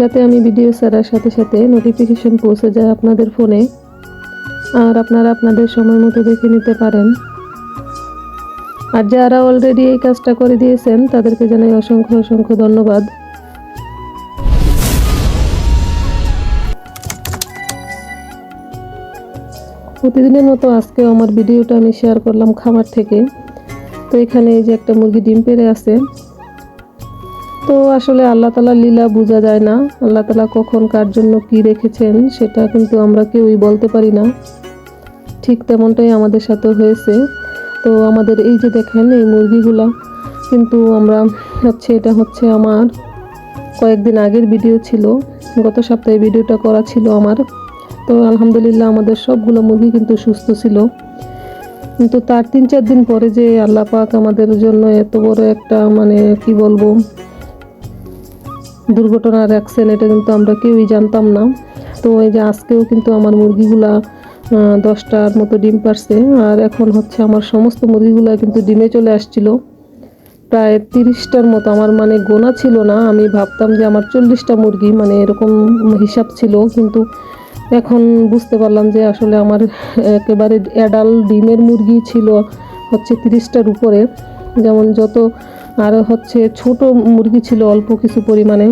যাতে আমি ভিডিও ছাড়ার সাথে সাথে নোটিফিকেশন পৌঁছে যায় আপনাদের ফোনে। আর আপনারা আপনাদের সময় মতো দেখে নিতে পারেন। আর যারা অলরেডি এই কাজটা করে দিয়েছেন, তাদেরকে জানাই অসংখ্য অসংখ্য ধন্যবাদ। প্রতিদিনের মতো আজকে আমার ভিডিওটা আমি শেয়ার করলাম খামার থেকে। তো এখানে এই যে একটা মুরগি ডিম পেড়ে আছে। তো আসলে আল্লাহ তালা লীলা বোঝা যায় না। আল্লাহ তালা কখন কার জন্য কি রেখেছেন, সেটা কিন্তু আমরা কেউই বলতে পারি না। ঠিক তেমনটাই আমাদের সাথে হয়েছে। তো আমাদের এই যে দেখেন, এই মুরগিগুলা, কিন্তু আমরা হচ্ছে এটা হচ্ছে আমার কয়েকদিন আগের ভিডিও ছিল। গত সপ্তাহে ভিডিওটা করা ছিল আমার। তো আলহামদুলিল্লাহ আমাদের সবগুলো মুরগি কিন্তু সুস্থ ছিল। কিন্তু তার তিন চার দিন পরে যে আল্লাহ পাক আমাদের জন্য এত বড় একটা মানে কি বলব দুর্ঘটনা রাখছেন এটা কিন্তু আমরা কেউই জানতাম না। তো এই যে আজকেও কিন্তু আমার মুরগিগুলা দশটার মতো ডিম পারছে। আর এখন হচ্ছে আমার সমস্ত মুরগিগুলা কিন্তু ডিমে চলে আসছিল। প্রায় তিরিশটার মতো, আমার মানে গোনা ছিল না। আমি ভাবতাম যে আমার চল্লিশটা মুরগি মানে এরকম হিসাব ছিল। কিন্তু এখন বুঝতে পারলাম যে আসলে আমার একেবারে অ্যাডাল ডিমের মুরগি ছিল হচ্ছে তিরিশটার উপরে। যেমন যত আর হচ্ছে ছোট মুরগি ছিল অল্প কিছু পরিমাণে।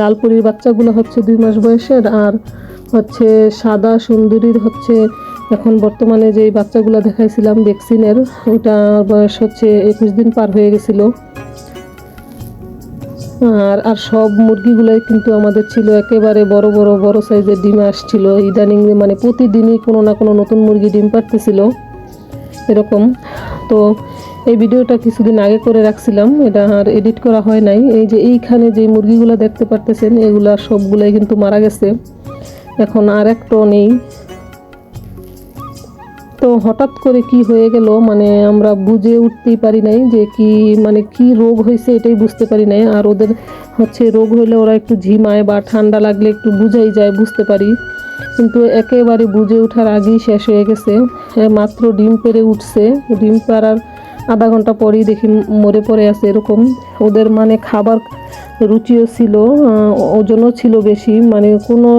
লালপুরির বাচ্চাগুলো হচ্ছে দুই মাস বয়সের আর হচ্ছে সাদা সুন্দরীর হচ্ছে এখন বর্তমানে যেই বাচ্চাগুলো দেখাইছিলাম ভ্যাকসিনের ওটা বয়স হচ্ছে একুশ দিন পার হয়ে গেছিল। আর আর সব মুরগিগুলোই কিন্তু আমাদের ছিল একেবারে বড় বড় বড় সাইজের ডিম আসছিল। ইদানিং মানে প্রতিদিনই কোনো না কোনো নতুন মুরগি ডিম পারতেছিল এরকম। তো এই ভিডিওটা কিছুদিন আগে করে রাখছিলাম, এটা আর এডিট করা হয় নাই। এই যে এইখানে যে মুরগিগুলো দেখতে পারতেছেন, এগুলা সবগুলাই কিন্তু মারা গেছে। এখন আর একটাও নেই। তো হঠাৎ করে কি হয়ে গেল মানে আমরা বুঝে উঠতেই পারি নাই যে কি মানে কি রোগ হয়েছে এটাই বুঝতে পারি নাই। আর ওদের হচ্ছে রোগ হইলে ওরা একটু ঝিমায় বা ঠান্ডা লাগলে একটু বুঝাই যায়, বুঝতে পারি। কিন্তু একেবারে বুঝে ওঠার আগেই শেষ হয়ে গেছে। মাত্র ডিম পেরে উঠছে। ডিম পাড়ার আধা ঘণ্টা পরেই দেখি মরে পড়ে আছে এরকম। ওদের মানে খাবার রুচিও ছিল ওজনও ছিল বেশি মানে কোনো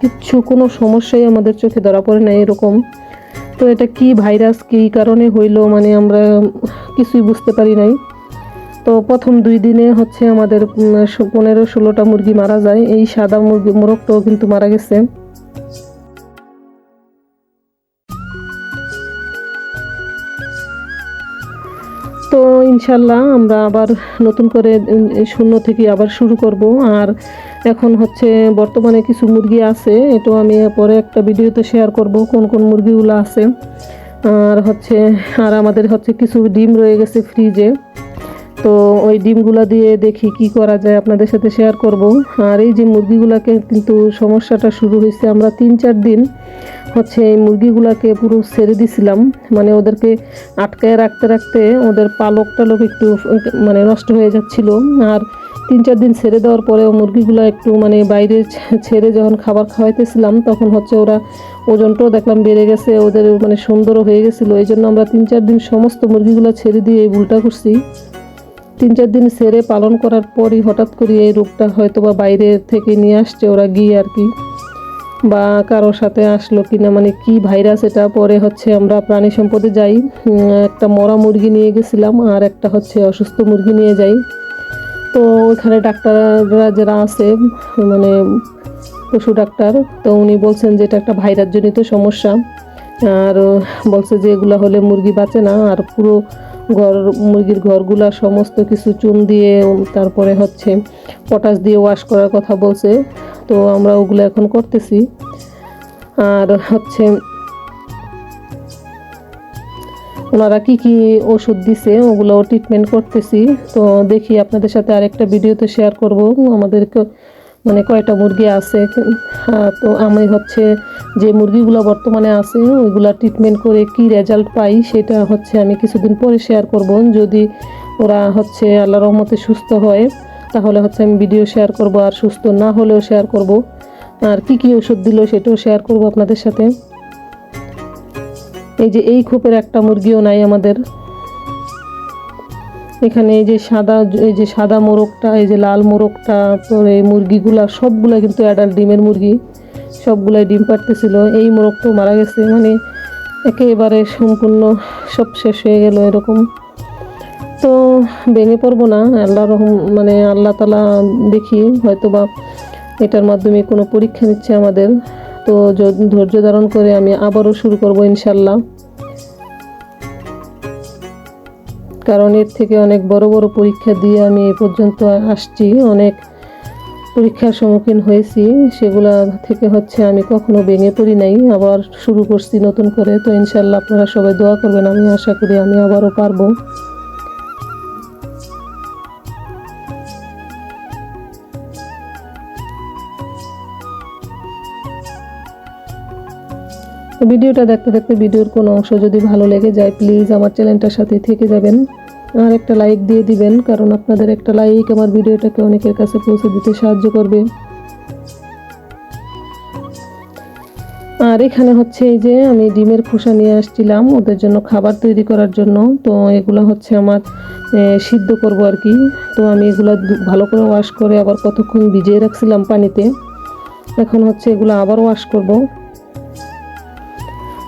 কিচ্ছু, কোনো সমস্যাই আমাদের চোখে ধরা পড়ে না এরকম। তো এটা কি ভাইরাস, কি কারণে হইল মানে আমরা কিছুই বুঝতে পারি নাই। তো প্রথম দুই দিনে হচ্ছে আমাদের পনেরো, ষোলোটা মুরগি মারা যায়। এই সাদা মুরগি, মোরগটাও কিন্তু মারা গেছে। ইনশাল্লাহ আমরা আবার নতুন করে শূন্য থেকে আবার শুরু করব। আর এখন হচ্ছে বর্তমানে কিছু মুরগি আছে এটাও আমি পরে একটা ভিডিওতে শেয়ার করব কোন কোন মুরগিগুলো আছে। আর হচ্ছে, আর আমাদের হচ্ছে কিছু ডিম রয়ে গেছে ফ্রিজে। তো ওই ডিমগুলা দিয়ে দেখি কি করা যায়, আপনাদের সাথে শেয়ার করব। আর এই যে মুরগিগুলাকে কিন্তু সমস্যাটা শুরু হয়েছে আমরা তিন চার দিন। হচ্ছে এই মুরগিগুলোকে পুরো ছেড়ে দিছিলাম। মানে ওদেরকে আটকায় রাখতে রাখতে ওদের পালক টালক একটু মানে নষ্ট হয়ে যাচ্ছিল। আর তিন চার দিন ছেড়ে দেওয়ার পরেও মুরগিগুলো একটু মানে বাইরে ছেড়ে যখন খাবার খাওয়াইতেছিলাম, তখন হচ্ছে ওরা ওজনটাও দেখলাম বেড়ে গেছে, ওদের মানে সুন্দরও হয়ে গেছিল। এই জন্য আমরা তিন চার দিন সমস্ত মুরগিগুলো ছেড়ে দিয়ে এই ভুলটা করছি। তিন চার দিন সেরে পালন করার পরই হঠাৎ করে এই রোগটা হয়তো বা বাইরে থেকে নিয়ে আসছে ওরা গিয়ে আর কি। বা কারোর সাথে আসলো কিনা মানে কি ভাইরাস এটা, পরে হচ্ছে আমরা প্রাণী সম্পদে যাই। একটা মরা মুরগি নিয়ে গেছিলাম, আর একটা হচ্ছে অসুস্থ মুরগি নিয়ে যাই। তো ওইখানে ডাক্তাররা যারা আছে মানে পশু ডাক্তার, তো উনি বলছেন যে এটা একটা ভাইরাসজনিত সমস্যা। আর বলছে যে এগুলো হলে মুরগি বাঁচে না, আর পুরো ঘর, মুরগির ঘরগুলা, সমস্ত কিছু চুন দিয়ে তারপরে হচ্ছে পটাশ দিয়ে ওয়াশ করার কথা বলছে। তো আমরা ওগুলো এখন করতেছি। আর হচ্ছে ওনারা কি কি ওষুধ দিছে ওগুলো ট্রিটমেন্ট করতেছি। তো দেখি আপনাদের সাথে আরেকটা ভিডিওতে শেয়ার করব। আমাদেরকে মানে কয়টা মুরগি আছে হ্যাঁ, তো আমি হচ্ছে যে মুরগিগুলো বর্তমানে আছে ওইগুলা ট্রিটমেন্ট করে কি রেজাল্ট পাই সেটা হচ্ছে আমি কিছুদিন পরে শেয়ার করব। যদি ওরা হচ্ছে আল্লাহ রহমতে সুস্থ হয় তাহলে হচ্ছে আমি ভিডিও শেয়ার করব আর সুস্থ না হলেও শেয়ার করব। আর কি কি ওষুধ দিল সেটাও শেয়ার করব আপনাদের সাথে। এই যে এই খোপের একটা মুরগিও নাই আমাদের। এখানে এই যে সাদা, এই যে সাদা মোরগটা, এই যে লাল মোরগটা পরে মুরগিগুলা সবগুলা কিন্তু অ্যাডাল্ট ডিমের মুরগি, সবগুলাই ডিম পাড়তেছিল। এই মোরগটাও মারা গেছে। মানে একেবারে সম্পূর্ণ সব শেষ হয়ে গেল এরকম। তো ভেঙে পড়ব না। আল্লাহ রহম মানে আল্লাহ তালা দেখি হয়তো বা এটার মাধ্যমে কোনো পরীক্ষা নিচ্ছে আমাদের। তো ধৈর্য ধারণ করে আমি আবারও শুরু করব ইনশাল্লাহ কারণ এর থেকে অনেক বড় বড় পরীক্ষা দিয়ে আমি এ পর্যন্ত আসছি। অনেক পরীক্ষার সম্মুখীন হয়েছি। সেগুলা থেকে হচ্ছে আমি কখনো ভেঙে পড়ি নাই। আবার শুরু করছি নতুন করে। তো ইনশাল্লাহ আপনারা সবাই দোয়া করবেন। আমি আশা করি আমি আবারও পারব। ভিডিওটা দেখতে দেখতে ভিডিওর কোনো অংশ যদি ভালো লেগে যায় প্লিজ আমার চ্যানেলটার সাথে থেকে যাবেন। আর একটা লাইক দিয়ে দিবেন, কারণ আপনাদের একটা লাইক আমার ভিডিওটাকে অনেকের কাছে পৌঁছে দিতে সাহায্য করবে। আর এখানে হচ্ছে এই যে আমি ডিমের খোসা নিয়ে আসছিলাম, ওদের জন্য খাবার তৈরি করার জন্য। তো এগুলো হচ্ছে আমার সিদ্ধ করব আর কি। তো আমি এগুলো ভালো করে ওয়াশ করে আবার কতক্ষণ ভিজিয়ে রাখছিলাম পানিতে। এখন হচ্ছে এগুলো আবার ওয়াশ করব।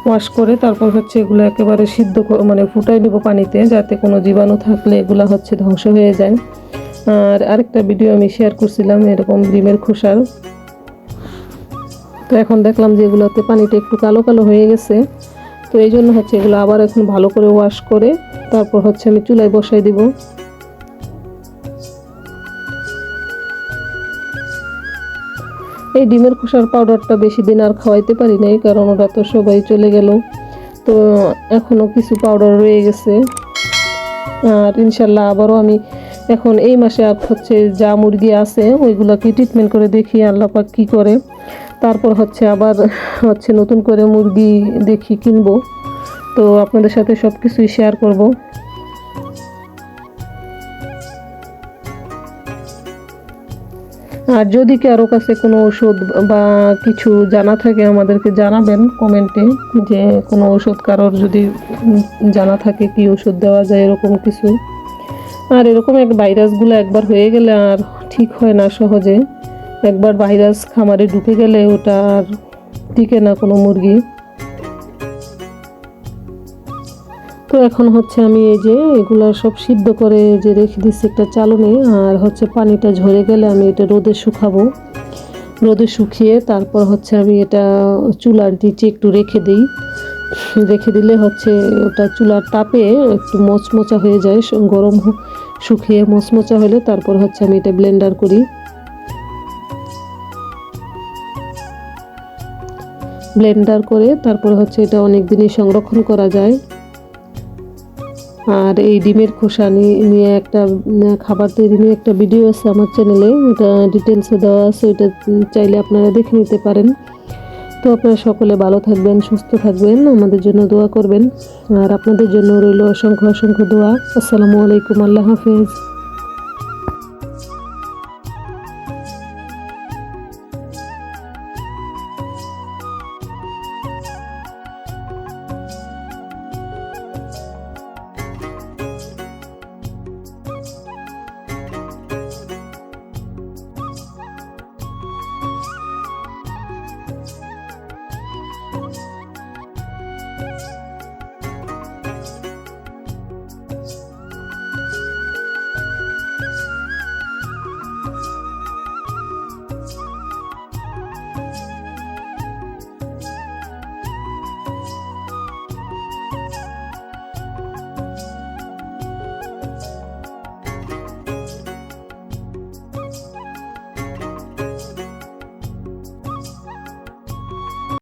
ওয়াশ করে তারপর হচ্ছে এগুলো একেবারে সিদ্ধ মানে ফুটাই নেব পানিতে যাতে কোনো জীবাণু থাকলে এগুলো হচ্ছে ধ্বংস হয়ে যায়। আর আরেকটা ভিডিও আমি শেয়ার করছিলাম, এরকম ডিমের খোসার। তো এখন দেখলাম যে এগুলোতে পানিটা একটু কালো কালো হয়ে গেছে। তো এই জন্য হচ্ছে এগুলো আবার এখন ভালো করে ওয়াশ করে তারপর হচ্ছে আমি চুলায় বসাই দিব। এই ডিমের খোসার পাউডারটা বেশি দিন আর খাওয়াইতে পারি নাই, কারণ ওরা তো সবাই চলে গেল। তো এখনও কিছু পাউডার রয়ে গেছে। আর ইনশাল্লাহ আবারও আমি এখন এই মাসে আর হচ্ছে যা মুরগি আছে, ওইগুলোকে ট্রিটমেন্ট করে দেখি আল্লাহ পাক কী করে। তারপর হচ্ছে আবার হচ্ছে নতুন করে মুরগি দেখি কিনবো। তো আপনাদের সাথে সব কিছুই শেয়ার করব। আর যদি কারও কাছে কোনো ওষুধ বা কিছু জানা থাকে, আমাদেরকে জানাবেন কমেন্টে যে কোনো ওষুধ কারোর যদি জানা থাকে, কি ওষুধ দেওয়া যায়, এরকম কিছু। আর এরকম এক ভাইরাসগুলো একবার হয়ে গেলে আর ঠিক হয় না সহজে। একবার ভাইরাস খামারে ঢুকে গেলে ওটা আর টিকে না কোনো মুরগি। তো এখন হচ্ছে আমি এই যে এগুলো সব সিদ্ধ করে যে রেখে দিচ্ছি একটা চালনে, আর হচ্ছে পানিটা ঝরে গেলে আমি এটা রোদে শুকাবো। রোদে শুকিয়ে তারপর হচ্ছে আমি এটা চুলার নিচে একটু রেখে দিই, রেখে দিলে হচ্ছে ওটা চুলার তাপে একটু মচমচা হয়ে যায় গরম শুকিয়ে মচমচা হলে তারপর হচ্ছে আমি এটা ব্লেন্ডার করি। ব্লেন্ডার করে তারপর হচ্ছে এটা অনেক দিনই সংরক্ষণ করা যায়। আর এই ডিমের খোসা নিয়ে একটা খাবার তৈরি নিয়ে একটা ভিডিও আছে আমার চ্যানেলে ওটা ডিটেলসে দেওয়া আছে, ওইটা চাইলে আপনারা দেখে নিতে পারেন। তো আপনারা সকলে ভালো থাকবেন, সুস্থ থাকবেন, আমাদের জন্য দোয়া করবেন। আর আপনাদের জন্য রইল অসংখ্য অসংখ্য দোয়া। আসসালামু আলাইকুম, আল্লাহ হাফেজ।